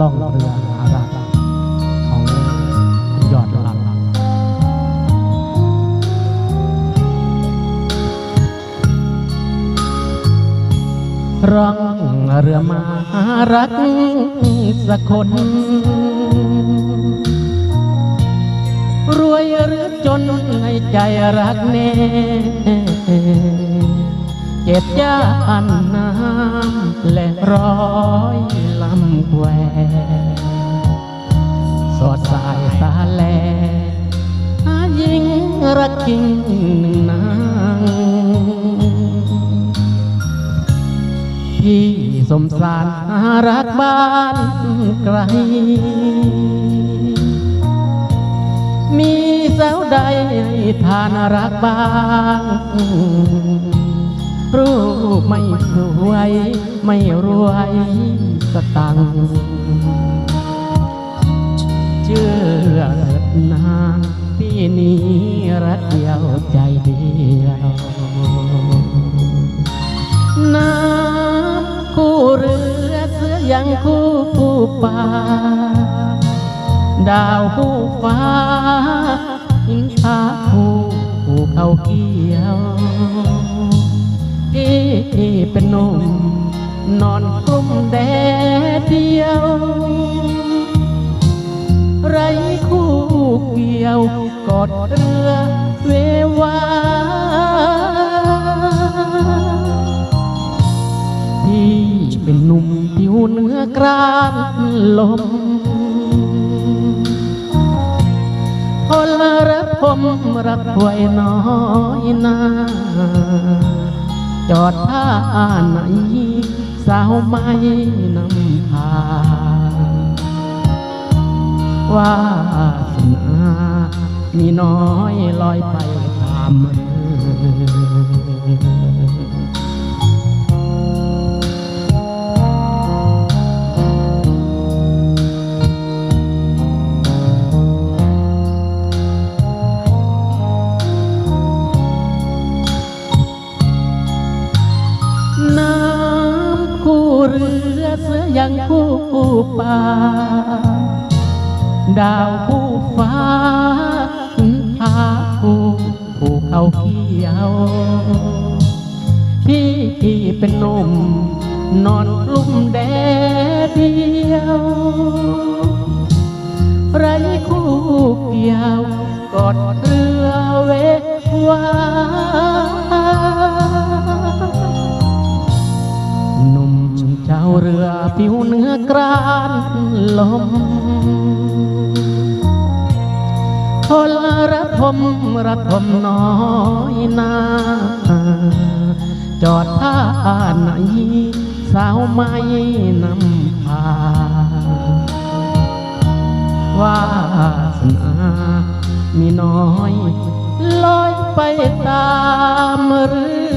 ล่องเรือหารักของยอดลังร่องเรือมารักสักคน รวยหรือจนให้ใจรักแน่เจ็บยาอันน้ำและร้อยำแควสอดสายสาแลหายิงรักจริงหนึ่งนางพี่สมสารรักบ้านไกล มีสาวใดทานรักบ้าง รูปไม่สวย ไม่รวยสตังค์เชื่อนางพี่นี้รักเดียวใจเดียวน้ำคู่เรือเสือยังคู่ผู้ป่าดาวผู้ฟ้าหินผาผู้เขาเกี่ยว เป็นหนุ่มนอนกลุ่มแดดเดียว ไรคู่เกี่ยวกอดเรือเววาพี่เป็นหนุ่มผิวเนื้อกรานลมพลรักผมรักถวยน้อยนา จอดท่าไหนสาวไม่นำพาว่าสนามีน้อยลอยไปตามเรือ เรือเสือยังคู่ป่า ดาวคู่ฟ้าหินผาคู่ผู้เขาเขียว พี่พี่เป็นหนุ่มนอนกลุ่มแดดเดียวไรคู่เกี่ยวกอดเรือเววา ผิวเนื้อกรานลมพลรักผมรักผมน้อยนาจอดท่าไหนสาวไม่นำพาวาสนามีน้อยลอยไปตามเรือ